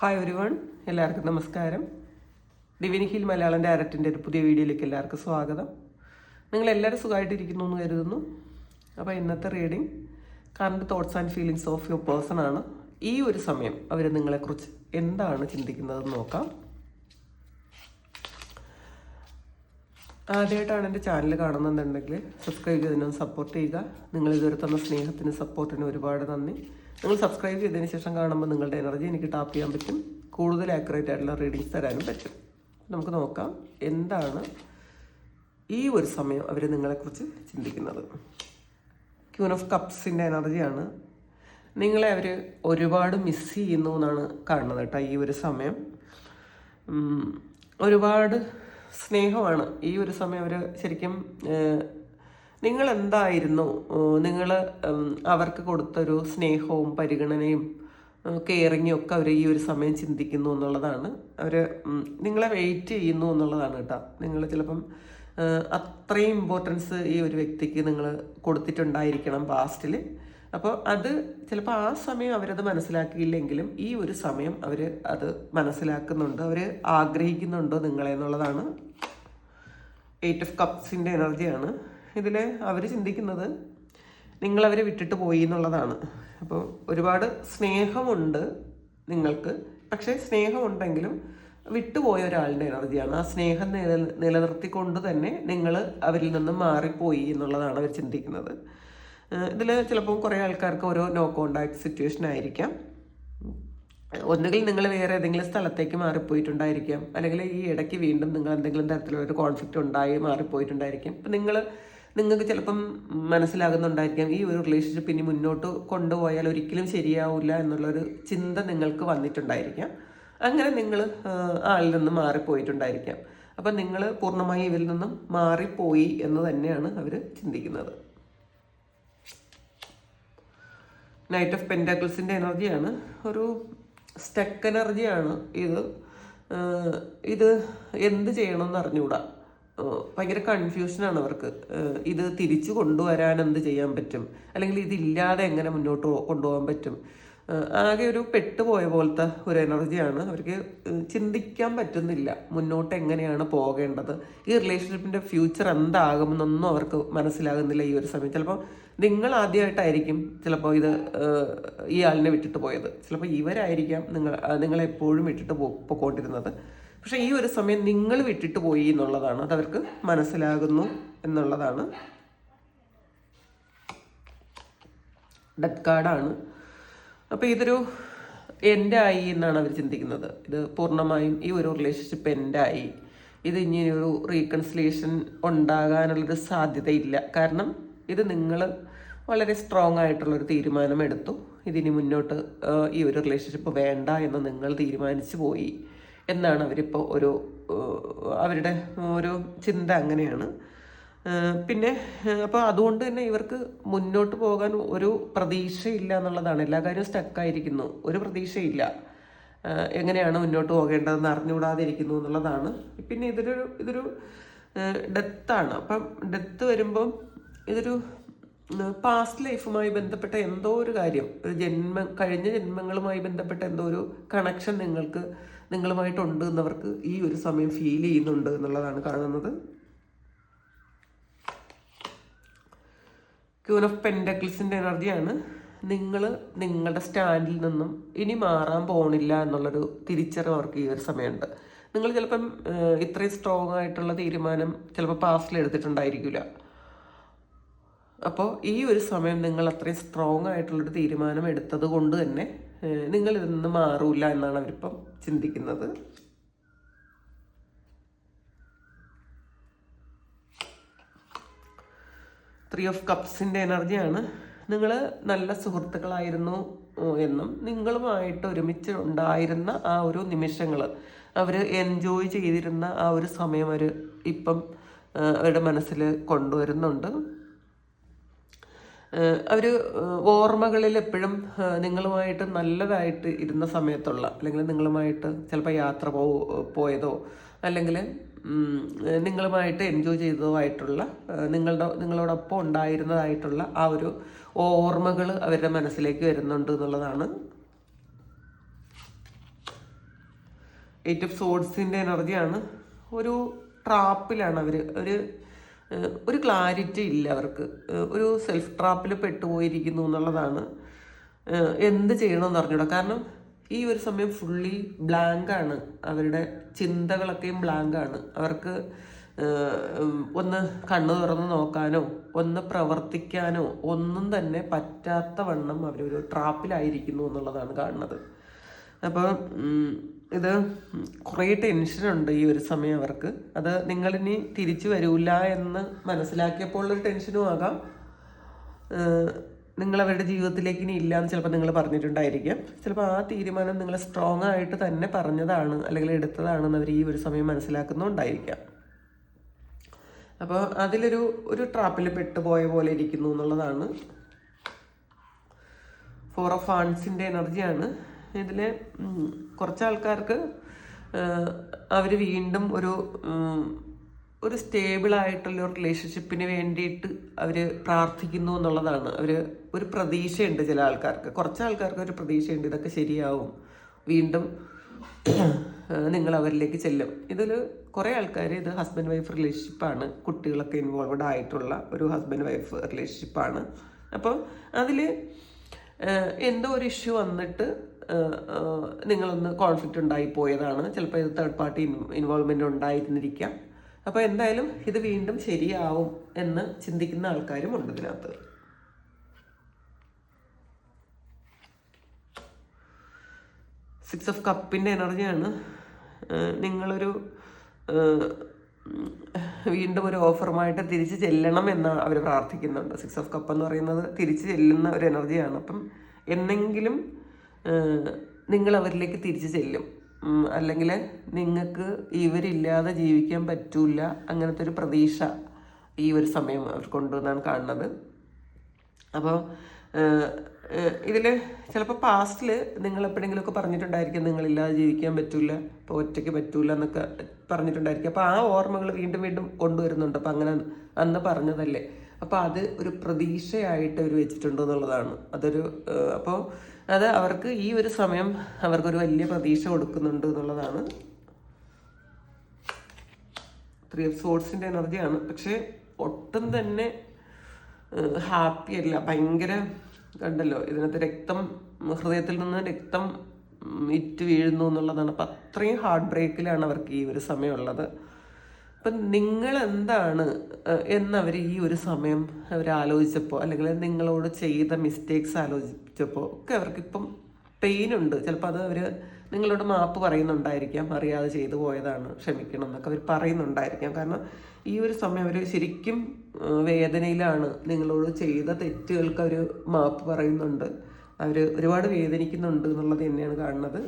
Hi ഒരുവൺ എല്ലാവർക്കും നമസ്കാരം. ഡിവിനി hill Malayalam ഡയറക്റ്റിന്റെ ഒരു പുതിയ വീഡിയോയിലേക്ക് എല്ലാവർക്കും സ്വാഗതം. നിങ്ങൾ എല്ലാവരും സുഖമായിട്ടിരിക്കുന്നു എന്ന് കരുതുന്നു. അപ്പോൾ ഇന്നത്തെ reading current thoughts and feelings of your person ആണ്. ഈ ഒരു സമയം അവർ നിങ്ങളെക്കുറിച്ച് എന്താണ് ചിന്തിക്കുന്നതെന്ന് നോക്കാം. ആദ്യമായിട്ടാണ് എന്റെ ചാനൽ കാണുന്നുണ്ടെങ്കിൽ സബ്സ്ക്രൈബ് ചെയ്തതിനൊന്ന് സപ്പോർട്ട് ചെയ്യുക. നിങ്ങൾ ഇതുവരെ തന്ന സ്നേഹത്തിന് സപ്പോർട്ടിന് ഒരുപാട് നന്ദി. നിങ്ങൾ സബ്സ്ക്രൈബ് ചെയ്തതിന് ശേഷം കാണുമ്പോൾ നിങ്ങളുടെ എനർജി എനിക്ക് ടാപ്പ് ചെയ്യാൻ പറ്റും. കൂടുതൽ ആക്യുറേറ്റ് ആയിട്ടുള്ള റീഡിങ്സ് തരാനും പറ്റും. നമുക്ക് നോക്കാം എന്താണ് ഈ ഒരു സമയം അവർ നിങ്ങളെക്കുറിച്ച് ചിന്തിക്കുന്നത്. ക്യൂൺ ഓഫ് കപ്സിന്റെ എനർജിയാണ് നിങ്ങളെ അവർ ഒരുപാട് മിസ് ചെയ്യുന്നു എന്നാണ് കാണുന്നത് കേട്ടോ ഈ ഒരു സമയം. ഒരുപാട് സ്നേഹമാണ് ഈ ഒരു സമയം അവർ ശരിക്കും നിങ്ങൾ എന്തായിരുന്നു നിങ്ങൾ അവർക്ക് കൊടുത്തൊരു സ്നേഹവും പരിഗണനയും കെയറിങ്ങും ഒക്കെ അവർ ഈ ഒരു സമയം ചിന്തിക്കുന്നു എന്നുള്ളതാണ്. അവർ നിങ്ങളെ വെയിറ്റ് ചെയ്യുന്നു എന്നുള്ളതാണ് കേട്ടോ. നിങ്ങൾ ചിലപ്പം അത്രയും ഇമ്പോർട്ടൻസ് ഈ ഒരു വ്യക്തിക്ക് നിങ്ങൾ കൊടുത്തിട്ടുണ്ടായിരിക്കണം പാസ്റ്റിൽ അപ്പോൾ അത് ചിലപ്പോൾ ആ സമയം അവരത് മനസ്സിലാക്കിയില്ലെങ്കിലും ഈ ഒരു സമയം അവർ അത് മനസ്സിലാക്കുന്നുണ്ട്. അവർ ആഗ്രഹിക്കുന്നുണ്ടോ നിങ്ങളെ എന്നുള്ളതാണ്. എയ്റ്റ് ഓഫ് കപ്സിന്റെ എനർജിയാണ് ഇതിൽ അവർ ചിന്തിക്കുന്നത് നിങ്ങളവരെ വിട്ടിട്ട് പോയി എന്നുള്ളതാണ്. അപ്പോൾ ഒരുപാട് സ്നേഹമുണ്ട് നിങ്ങൾക്ക് പക്ഷേ സ്നേഹമുണ്ടെങ്കിലും വിട്ടുപോയ ഒരാളുടെ എനർജിയാണ് ആ സ്നേഹം നില നിലനിർത്തിക്കൊണ്ട് തന്നെ നിങ്ങൾ അവരിൽ നിന്ന് മാറിപ്പോയി എന്നുള്ളതാണ് അവർ ചിന്തിക്കുന്നത്. ഇതിൽ ചിലപ്പോൾ കുറേ ആൾക്കാർക്ക് ഓരോ നോ കോണ്ടാക്ട് സിറ്റുവേഷൻ ആയിരിക്കാം. ഒന്നുകിൽ നിങ്ങൾ വേറെ ഏതെങ്കിലും സ്ഥലത്തേക്ക് മാറിപ്പോയിട്ടുണ്ടായിരിക്കാം. അല്ലെങ്കിൽ ഈ ഇടയ്ക്ക് വീണ്ടും നിങ്ങൾ എന്തെങ്കിലും തരത്തിലുള്ള ഒരു കോൺഫ്ലിക്റ്റ് ഉണ്ടായി മാറിപ്പോയിട്ടുണ്ടായിരിക്കും. അപ്പം നിങ്ങൾ നിങ്ങൾക്ക് ചിലപ്പം മനസ്സിലാകുന്നുണ്ടായിരിക്കാം ഈ ഒരു റിലേഷൻഷിപ്പ് ഇനി മുന്നോട്ട് കൊണ്ടുപോയാൽ ഒരിക്കലും ശരിയാവില്ല എന്നുള്ളൊരു ചിന്ത നിങ്ങൾക്ക് വന്നിട്ടുണ്ടായിരിക്കാം. അങ്ങനെ നിങ്ങൾ ആളിൽ നിന്ന് മാറിപ്പോയിട്ടുണ്ടായിരിക്കാം. അപ്പം നിങ്ങൾ പൂർണമായി ഇവരിൽ നിന്നും മാറിപ്പോയി എന്ന് തന്നെയാണ് അവർ ചിന്തിക്കുന്നത്. നൈറ്റ് ഓഫ് പെന്റാക്കിൾസിന്റെ എനർജിയാണ് ഒരു സ്റ്റക്ക് എനർജിയാണ് ഇത്. ഇത് എന്ത് ചെയ്യണമെന്ന് അറിഞ്ഞുകൂടാ. ഭയങ്കര കൺഫ്യൂഷനാണ് അവർക്ക്. ഇത് തിരിച്ചു കൊണ്ടുവരാൻ എന്ത് ചെയ്യാൻ പറ്റും? അല്ലെങ്കിൽ ഇതില്ലാതെ എങ്ങനെ മുന്നോട്ട് കൊണ്ടുപോകാൻ പറ്റും? ആകെ ഒരു പെട്ടുപോയ പോലത്തെ ഒരു എനർജിയാണ് അവർക്ക് ചിന്തിക്കാൻ പറ്റുന്നില്ല മുന്നോട്ട് എങ്ങനെയാണ് പോകേണ്ടത്. ഈ റിലേഷൻഷിപ്പിന്റെ ഫ്യൂച്ചർ എന്താകുമെന്നൊന്നും അവർക്ക് മനസ്സിലാകുന്നില്ല ഈ ഒരു സമയം. ചിലപ്പോൾ നിങ്ങൾ ആദ്യമായിട്ടായിരിക്കും ചിലപ്പോൾ ഇത് ഈ ആളിനെ വിട്ടിട്ട് പോയത്. ചിലപ്പോൾ ഇവരായിരിക്കാം നിങ്ങൾ നിങ്ങളെപ്പോഴും വിട്ടിട്ട് പോ പക്ഷേ ഈ ഒരു സമയം നിങ്ങൾ വിട്ടിട്ട് പോയി എന്നുള്ളതാണ്. അത് അവർക്ക് മനസ്സിലാകുന്നു എന്നുള്ളതാണ്. ഡെത്ത് കാർഡാണ് അപ്പോൾ ഇതൊരു എന്റെ ആയി എന്നാണ് അവർ ചിന്തിക്കുന്നത്. ഇത് പൂർണമായും ഈ ഒരു റിലേഷൻഷിപ്പ് എന്റെ ആയി. ഇത് ഇനി ഒരു റീകൺസിലേഷൻ ഉണ്ടാകാനുള്ളൊരു സാധ്യതയില്ല. കാരണം ഇത് നിങ്ങൾ വളരെ സ്ട്രോങ് ആയിട്ടുള്ളൊരു തീരുമാനം എടുത്തു. ഇതിനി മുന്നോട്ട് ഈ ഒരു റിലേഷൻഷിപ്പ് വേണ്ട എന്ന് നിങ്ങൾ തീരുമാനിച്ചു പോയി. എന്നാണ് അവരിപ്പോൾ ഒരു അവരുടെ ഒരു ചിന്ത അങ്ങനെയാണ്. പിന്നെ അപ്പോൾ അതുകൊണ്ട് തന്നെ ഇവർക്ക് മുന്നോട്ട് പോകാൻ ഒരു പ്രതീക്ഷയില്ല എന്നുള്ളതാണ്. എല്ലാ കാര്യവും സ്റ്റക്കായിരിക്കുന്നു. ഒരു പ്രതീക്ഷയില്ല. എങ്ങനെയാണ് മുന്നോട്ട് പോകേണ്ടതെന്ന് അറിഞ്ഞുകൂടാതിരിക്കുന്നു എന്നുള്ളതാണ്. പിന്നെ ഇതൊരു ഇതൊരു ഡെത്താണ് അപ്പം ഡെത്ത് വരുമ്പം ഇതൊരു പാസ്റ്റ് ലൈഫുമായി ബന്ധപ്പെട്ട എന്തോ ഒരു കാര്യം. ഒരു ജന്മ കഴിഞ്ഞ ജന്മങ്ങളുമായി ബന്ധപ്പെട്ട എന്തോ ഒരു കണക്ഷൻ നിങ്ങൾക്ക് നിങ്ങളുമായിട്ടുണ്ട് എന്നവർക്ക് ഈ ഒരു സമയം ഫീൽ ചെയ്യുന്നുണ്ട് എന്നുള്ളതാണ് കാണുന്നത്. ക്യൂൻ ഓഫ് പെൻഡക്കിൾസിന്റെ എനർജിയാണ്. നിങ്ങൾ നിങ്ങളുടെ സ്റ്റാൻഡിൽ നിന്നും ഇനി മാറാൻ പോണില്ല എന്നുള്ളൊരു തിരിച്ചറിവ് അവർക്ക് ഈ ഒരു സമയമുണ്ട്. നിങ്ങൾ ചിലപ്പം ഇത്രയും സ്ട്രോങ് ആയിട്ടുള്ള തീരുമാനം ചിലപ്പോൾ പാസ്റ്റിൽ എടുത്തിട്ടുണ്ടായിരിക്കില്ല. അപ്പോൾ ഈ ഒരു സമയം നിങ്ങൾ അത്രയും സ്ട്രോങ് ആയിട്ടുള്ളൊരു തീരുമാനം എടുത്തത് കൊണ്ട് തന്നെ നിങ്ങൾ ഇതിൽ നിന്ന് മാറൂല എന്നാണ് അവരിപ്പം ചിന്തിക്കുന്നത്. ത്രീ ഓഫ് കപ്സിന്റെ എനർജിയാണ് നിങ്ങൾ നല്ല സുഹൃത്തുക്കളായിരുന്നു എന്നും നിങ്ങളുമായിട്ട് ഒരുമിച്ച് ഉണ്ടായിരുന്ന ആ ഒരു നിമിഷങ്ങൾ അവർ എൻജോയ് ചെയ്തിരുന്ന ആ ഒരു സമയം അവർ ഇപ്പം അവരുടെ മനസ്സിൽ കൊണ്ടുവരുന്നുണ്ട്. അവർ ഓർമ്മകളിൽ എപ്പോഴും നിങ്ങളുമായിട്ട് നല്ലതായിട്ട് ഇരുന്ന സമയത്തുള്ള അല്ലെങ്കിൽ നിങ്ങളുമായിട്ട് ചിലപ്പോൾ യാത്ര പോ പോയതോ അല്ലെങ്കിൽ നിങ്ങളുമായിട്ട് എൻജോയ് ചെയ്തതോ ആയിട്ടുള്ള നിങ്ങളുടെ നിങ്ങളോടൊപ്പം ഉണ്ടായിരുന്നതായിട്ടുള്ള ആ ഒരു ഓർമ്മകൾ അവരുടെ മനസ്സിലേക്ക് വരുന്നുണ്ട് എന്നുള്ളതാണ്. എയ്റ്റ് ഓഫ് സോഡ്സിന്റെ എനർജിയാണ് ഒരു ട്രാപ്പിലാണ് അവർ ഒരു ഒരു ക്ലാരിറ്റി ഇല്ല അവർക്ക്. ഒരു സെൽഫ് ട്രാപ്പിൽ പെട്ടുപോയിരിക്കുന്നു എന്നുള്ളതാണ്. എന്ത് ചെയ്യണമെന്ന് അറിഞ്ഞൂടാ. കാരണം ഈ ഒരു സമയം ഫുള്ളി ബ്ലാങ്കാണ് അവരുടെ ചിന്തകളൊക്കെയും ബ്ലാങ്കാണ് അവർക്ക് ഒന്ന് കണ്ണു തുറന്ന് നോക്കാനോ ഒന്ന് പ്രവർത്തിക്കാനോ ഒന്നും തന്നെ പറ്റാത്ത വണ്ണം അവരൊരു ട്രാപ്പിലായിരിക്കുന്നു എന്നുള്ളതാണ് കാണുന്നത്. അപ്പോൾ ഇത് കുറേ ടെൻഷനുണ്ട് ഈ ഒരു സമയം അവർക്ക്. അത് നിങ്ങളിനി തിരിച്ചു വരൂല എന്ന് മനസ്സിലാക്കിയപ്പോൾ ഉള്ളൊരു ടെൻഷനും ആകാം. നിങ്ങൾ അവരുടെ ജീവിതത്തിലേക്ക് ഇനി ഇല്ല എന്ന് ചിലപ്പോൾ നിങ്ങൾ പറഞ്ഞിട്ടുണ്ടായിരിക്കാം. ചിലപ്പോൾ ആ തീരുമാനം നിങ്ങൾ സ്ട്രോങ് ആയിട്ട് തന്നെ പറഞ്ഞതാണ് അല്ലെങ്കിൽ എടുത്തതാണെന്ന് അവർ ഈ ഒരു സമയം മനസ്സിലാക്കുന്നുണ്ടായിരിക്കാം. അപ്പോൾ അതിലൊരു ഒരു ട്രാപ്പിൽ പെട്ടുപോയ പോലെ ഇരിക്കുന്നു എന്നുള്ളതാണ്. ഫോർ ഓഫ് ആൺസിന്റെ എനർജിയാണ് ഇതിൽ കുറച്ച് ആൾക്കാർക്ക് അവർ വീണ്ടും ഒരു ഒരു സ്റ്റേബിളായിട്ടുള്ള ഒരു റിലേഷൻഷിപ്പിന് വേണ്ടിയിട്ട് അവർ പ്രാർത്ഥിക്കുന്നു എന്നുള്ളതാണ്. അവർ ഒരു പ്രതീക്ഷയുണ്ട് ചില ആൾക്കാർക്ക്. കുറച്ച് ആൾക്കാർക്ക് ഒരു പ്രതീക്ഷയുണ്ട് ഇതൊക്കെ ശരിയാവും. വീണ്ടും നിങ്ങൾ അവരിലേക്ക് ചെല്ലും. ഇതിൽ കുറേ ആൾക്കാർ ഇത് ഹസ്ബൻഡ് വൈഫ് റിലേഷൻഷിപ്പാണ്. കുട്ടികളൊക്കെ ഇൻവോൾവഡ് ആയിട്ടുള്ള ഒരു ഹസ്ബൻഡ് വൈഫ് റിലേഷൻഷിപ്പാണ്. അപ്പോൾ അതിൽ എന്തോ ഒരു ഇഷ്യൂ വന്നിട്ട് നിങ്ങളൊന്ന് കോൺഫ്ലിക്റ്റ് ഉണ്ടായി പോയതാണ്. ചിലപ്പോൾ ഇത് തേർഡ് പാർട്ടി ഇൻവോൾവ്മെന്റ് ഉണ്ടായിരുന്നിരിക്കാം. അപ്പോൾ എന്തായാലും ഇത് വീണ്ടും ശരിയാവും എന്ന് ചിന്തിക്കുന്ന ആൾക്കാരും ഉണ്ട് ഇതിനകത്ത്. സിക്സ് ഓഫ് കപ്പിന്റെ എനർജിയാണ് നിങ്ങളൊരു വീണ്ടും ഒരു ഓഫറുമായിട്ട് തിരിച്ച് ചെല്ലണം എന്ന് അവർ പ്രാർത്ഥിക്കുന്നുണ്ട്. സിക്സ് ഓഫ് കപ്പ് എന്ന് പറയുന്നത് തിരിച്ച് ചെല്ലുന്ന ഒരു എനർജിയാണ് അപ്പം എന്നെങ്കിലും നിങ്ങൾ അവരിലേക്ക് തിരിച്ച് ചെല്ലും. അല്ലെങ്കിൽ നിങ്ങൾക്ക് ഇവരില്ലാതെ ജീവിക്കാൻ പറ്റൂല. അങ്ങനത്തെ ഒരു പ്രതീക്ഷ ഈ ഒരു സമയം അവർ കൊണ്ടുവന്നാണ് കാണുന്നത്. അപ്പോൾ ഇതിൽ ചിലപ്പോൾ പാസ്റ്റിൽ നിങ്ങൾ എപ്പോഴെങ്കിലുമൊക്കെ പറഞ്ഞിട്ടുണ്ടായിരിക്കും നിങ്ങളില്ലാതെ ജീവിക്കാൻ പറ്റില്ല ഇപ്പോൾ ഒറ്റയ്ക്ക് പറ്റൂല എന്നൊക്കെ പറഞ്ഞിട്ടുണ്ടായിരിക്കും. അപ്പോൾ ആ ഓർമ്മകൾ വീണ്ടും വീണ്ടും കൊണ്ടുവരുന്നുണ്ട്. അപ്പോൾ അങ്ങനെ അന്ന് പറഞ്ഞതല്ലേ. അപ്പോൾ അത് ഒരു പ്രതീക്ഷയായിട്ട് അവർ വെച്ചിട്ടുണ്ട് എന്നുള്ളതാണ് അതൊരു അപ്പോൾ അത് അവർക്ക് ഈ ഒരു സമയം അവർക്കൊരു വലിയ പ്രതീക്ഷ കൊടുക്കുന്നുണ്ട് എന്നുള്ളതാണ്. ത്രീ ഓഫ് എനർജിയാണ് പക്ഷേ ഒട്ടും തന്നെ ഹാപ്പി അല്ല. ഭയങ്കര കണ്ടല്ലോ ഇതിനകത്ത് രക്തം ഹൃദയത്തിൽ നിന്ന് രക്തം ഇറ്റ് വീഴുന്നു എന്നുള്ളതാണ്. അപ്പം അത്രയും ഹാർട്ട് ബ്രേക്കിലാണ് അവർക്ക് ഈ ഒരു സമയമുള്ളത്. അപ്പം നിങ്ങൾ എന്താണ് എന്നവർ ഈ ഒരു സമയം അവർ ആലോചിച്ചപ്പോൾ അല്ലെങ്കിൽ നിങ്ങളോട് ചെയ്ത മിസ്റ്റേക്സ് ആലോചിച്ചപ്പോൾ ഒക്കെ അവർക്കിപ്പം പെയിൻ ഉണ്ട്. ചിലപ്പോൾ അത് അവർ നിങ്ങളോട് മാപ്പ് പറയുന്നുണ്ടായിരിക്കാം അറിയാതെ ചെയ്തു പോയതാണ് ക്ഷമിക്കണം എന്നൊക്കെ അവർ പറയുന്നുണ്ടായിരിക്കാം. കാരണം ഈ ഒരു സമയം അവർ ശരിക്കും വേദനയിലാണ് നിങ്ങളോട് ചെയ്ത തെറ്റുകൾക്ക് അവർ മാപ്പ് പറയുന്നുണ്ട്. അവർ ഒരുപാട് വേദനിക്കുന്നുണ്ട് എന്നുള്ളത് തന്നെയാണ് കാണുന്നത്.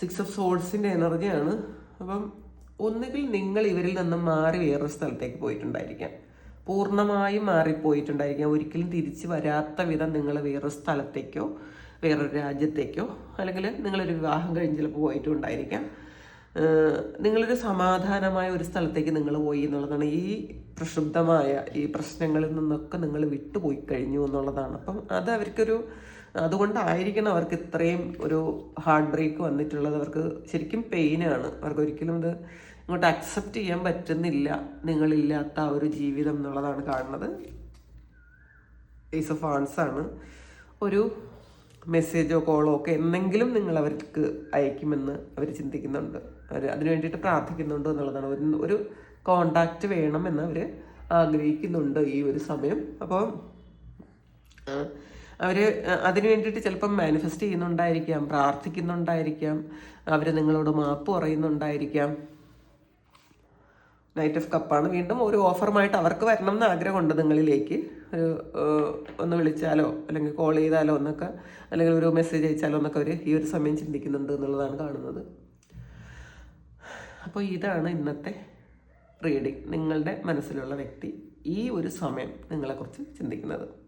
സിക്സ് ഓഫ് സോൾസിന്റെ എനർജിയാണ് അപ്പം ഒന്നുകിൽ നിങ്ങൾ ഇവരിൽ നിന്നും മാറി വേറൊരു സ്ഥലത്തേക്ക് പോയിട്ടുണ്ടായിരിക്കാം. പൂർണമായും മാറിപ്പോയിട്ടുണ്ടായിരിക്കാം. ഒരിക്കലും തിരിച്ചു വരാത്ത വിധം നിങ്ങൾ വേറൊരു സ്ഥലത്തേക്കോ വേറൊരു രാജ്യത്തേക്കോ അല്ലെങ്കിൽ നിങ്ങളൊരു വിവാഹം കഴിഞ്ഞ് ചിലപ്പോൾ പോയിട്ടുണ്ടായിരിക്കാം. നിങ്ങളൊരു സമാധാനമായ ഒരു സ്ഥലത്തേക്ക് നിങ്ങൾ പോയി എന്നുള്ളതാണ് ഈ പ്രക്ഷുബ്ധമായ ഈ പ്രശ്നങ്ങളിൽ നിന്നൊക്കെ നിങ്ങൾ വിട്ടുപോയി കഴിഞ്ഞു എന്നുള്ളതാണ്. അപ്പം അത് അവർക്കൊരു അതുകൊണ്ടായിരിക്കണം അവർക്ക് ഇത്രയും ഒരു ഹാർട്ട് ബ്രേക്ക് വന്നിട്ടുള്ളത്. അവർക്ക് ശരിക്കും പെയിനാണ് അവർക്ക് ഒരിക്കലും ഇത് ഇങ്ങോട്ട് അക്സെപ്റ്റ് ചെയ്യാൻ പറ്റുന്നില്ല. നിങ്ങളില്ലാത്ത ആ ഒരു ജീവിതം എന്നുള്ളതാണ് കാണുന്നത്. ഏസ് ഓഫ് ആൺസ് ആണ്. ഒരു മെസ്സേജോ കോളോ ഒക്കെ എന്തെങ്കിലും നിങ്ങൾ അവർക്ക് അയക്കുമെന്ന് അവർ ചിന്തിക്കുന്നുണ്ട്. അവർ അതിനു വേണ്ടിയിട്ട് പ്രാർത്ഥിക്കുന്നുണ്ട് എന്നുള്ളതാണ്. ഒരു ഒരു കോണ്ടാക്റ്റ് വേണമെന്ന് അവർ ആഗ്രഹിക്കുന്നുണ്ട് ഈ ഒരു സമയം. അപ്പോൾ അവർ അതിന് വേണ്ടിയിട്ട് ചിലപ്പം മാനിഫെസ്റ്റ് ചെയ്യുന്നുണ്ടായിരിക്കാം പ്രാർത്ഥിക്കുന്നുണ്ടായിരിക്കാം അവർ നിങ്ങളോട് മാപ്പ് പറയുന്നുണ്ടായിരിക്കാം. നൈറ്റ് ഓഫ് കപ്പാണ് വീണ്ടും ഒരു ഓഫറുമായിട്ട് അവർക്ക് വരണം എന്ന് ആഗ്രഹമുണ്ട് നിങ്ങളിലേക്ക്. ഒരു ഒന്ന് വിളിച്ചാലോ അല്ലെങ്കിൽ കോൾ ചെയ്താലോ എന്നൊക്കെ അല്ലെങ്കിൽ ഒരു മെസ്സേജ് അയച്ചാലോ എന്നൊക്കെ അവർ ഈ ഒരു സമയം ചിന്തിക്കുന്നുണ്ട് എന്നുള്ളതാണ് കാണുന്നത്. അപ്പോൾ ഇതാണ് ഇന്നത്തെ റീഡിങ് നിങ്ങളുടെ മനസ്സിലുള്ള വ്യക്തി ഈ ഒരു സമയം നിങ്ങളെക്കുറിച്ച് ചിന്തിക്കുന്നത്.